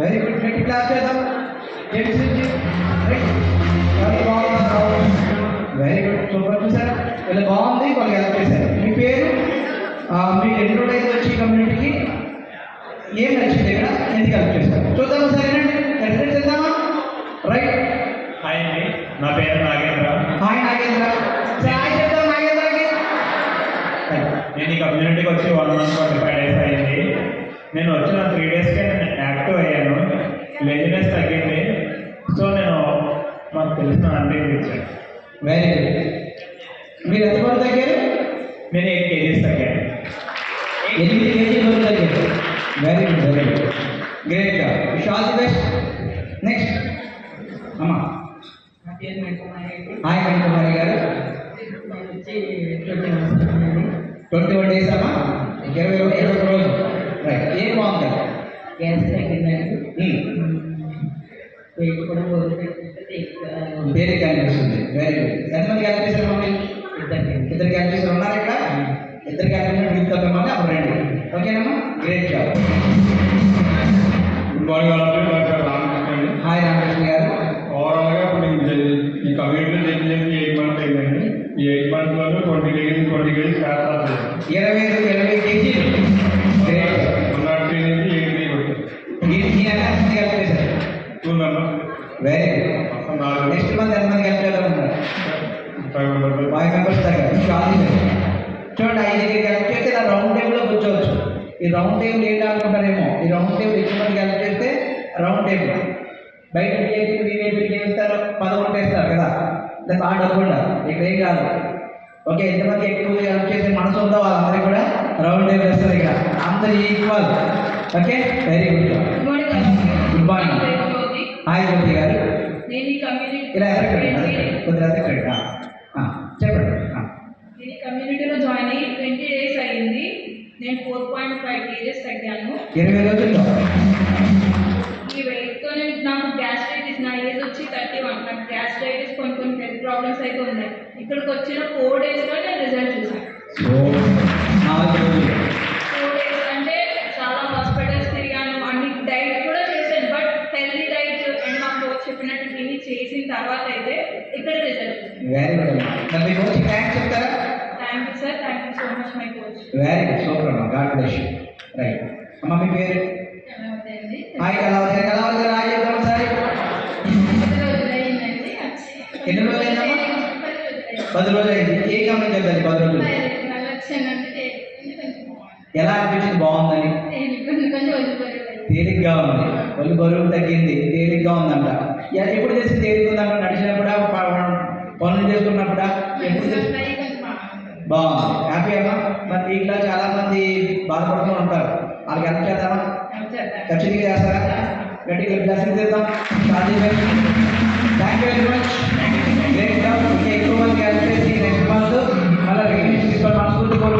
Very good next class చేద్దాం very good super చూసారా వీళ్ళు బాగుంది వాళ్ళు హెల్ప్ చేశారు మీ పేరు? రోజులు అయితే వచ్చి కమ్యూనిటీకి ఏం నచ్చింది ఇక్కడ? ఎందుకు హెల్ప్ చేస్తారు చూద్దాం సరేనండి ఎక్స్ప్లెయిన్ చేద్దామా? రైట్ హాయ్ అండి. నా పేరు నాగేంద్ర. హాయ్ నాగేంద్ర. సరే హాయ్ చెప్తాం నాగేంద్రకి? నేను ఈ కమ్యూనిటీకి వచ్చి one month twenty five days అయ్యింది నేను వచ్చిన త్రీ డేస్కే నేను యాక్టివ్ అయ్యాను. లెజినెస్ తగ్గింది. సో నేను మాకు తెలిసిన ఆంటీకి ఇచ్చాను వెరీ గుడ్ మీరు ఎంతవరకు తగ్గారు? నేను ఎయిట్ కేజీస్ తగ్గాను. ఎనిమిది కేజీల వరకు తగ్గారు. Very good very good great wish all the best next అమ్మా. హాయ్ వెంకటమారి గారు. ట్వంటీ వన్ డేస్ అమ్మా. ఇరవై రోజు ఇరవై ఒక రోజు రైట్ ఏం బాగుంది గ్యాస్ తగ్గిందండి Hmm. వెయిట్ కూడా వదిలిపెట్టుకుంటే ఎక్కువ దేనికి అనిపిస్తుంది వెరీ గుడ్ ఎంతమంది క్యాప్ చేశారు మమ్మల్ని ఇద్దరికి ఇద్దరు క్యాప్ చేశారు ఉన్నారు ఇక్కడ ఇద్దరు క్యాప్ చేసిన మీకు తప్పమని అప్పుడు రండి ఓకేనమ్మా great job good morning all of you నా పేరు రామకృష్ణ అండి హాయ్ రామకృష్ణ గారు ఓవరాల్గా ఇప్పుడు ఈ జ- ఈ కమ్యూనిటీ జడ్జి చేసి ఎయిట్ మంత్స్ అయిందండి ఈ ఎయిట్ మంత్స్లో twenty kgs twenty kgs fat loss అయ్యాను ఇరవై ఐదు వెరీ నెక్స్ట్ మంత్ ఎంతమంది క్యాప్ చేయాలనుకుంటారు ఫైవ్ మెంబర్స్ చూడండి ఐదు క్యాప్ చేస్తే ఇలా రౌండ్ టేబుల్లో కూర్చోవచ్చు. ఈ రౌండ్ టేబుల్ ఏంటి అనుకుంటారేమో. ఈ రౌండ్ టేబుల్ ఎక్కువ మంది క్యాప్ చేస్తే రౌండ్ టేబుల్ బయట విఐపీ విఐపీ చేస్తారు పదకొండు వేస్తారు కదా. దానికి ఆ డబ్బు ఉండదు ఇక్కడ ఏం కాదు. ఓకే ఎంతమంది ఎక్కువ హెల్ప్ చేసే మనసు ఉందో వాళ్ళందరికీ కూడా రౌండ్ టేబుల్ వేస్తారు ఇక్కడ అందరు equal okay? Very good good morning hi Jyoti గారు ఇలా కొద్దిగా ఎక్కడ చెప్పండి. నేను కమ్యూనిటీలో జాయిన్ అయ్యి ట్వంటీ డేస్ అయ్యింది. నేను ఫోర్ పాయింట్ ఫైవ్ కేజెస్ తగ్గాను. ఇరవై రోజుల్లో ఈ వెయిట్తో నేను నాకు గ్యాస్ట్రైటిస్ నా ఏజ్ వచ్చి థర్టీ వన్. నాకు గ్యాస్ట్రైటిస్ కొన్ని కొన్ని హెల్త్ ప్రాబ్లమ్స్ అయితే ఉన్నాయి. ఇక్కడికి వచ్చిన ఫోర్ డేస్లో నేను రిజల్ట్ చూసాను చేసిన తర్వాత అయితే రిజల్ట్ చూసాను వెరీ గుడ్ మరి మీ కోచ్ థ్యాంక్స్ చెప్తారా? Thank you sir thank you so much my coach very good super అమ్మా గాడ్ బ్లెస్ యూ రైట్ అమ్మ మీ పేరు? హాయ్ కళావతి. కళావతి హాయ్ చెప్తాం ఒకసారి? ఎన్ని రోజులు అయిందమ్మా పది రోజులు అయింది ఏ చెప్తాను పది రోజులు? ఎలా అనిపించింది? బాగుందని? తేలిగ్గా ఉంది. ఒళ్ళు బరువు తగ్గింది. తేలిగ్గా ఉందంట. ఎప్పుడు తెలిసి తేలిగ్గా ఉందంట నడిచినప్పుడా పనులు చేసుకున్నప్పుడా ఎప్పుడు బాగుంది. హ్యాపీ అమ్మా. మరి ఇంట్లో చాలా మంది బాధపడుతూ ఉంటారు. వాళ్ళకి హెల్ప్ చేద్దామా? ఖచ్చితంగా చేస్తారా? గట్టిగా బ్లెస్సింగ్ చేద్దాం.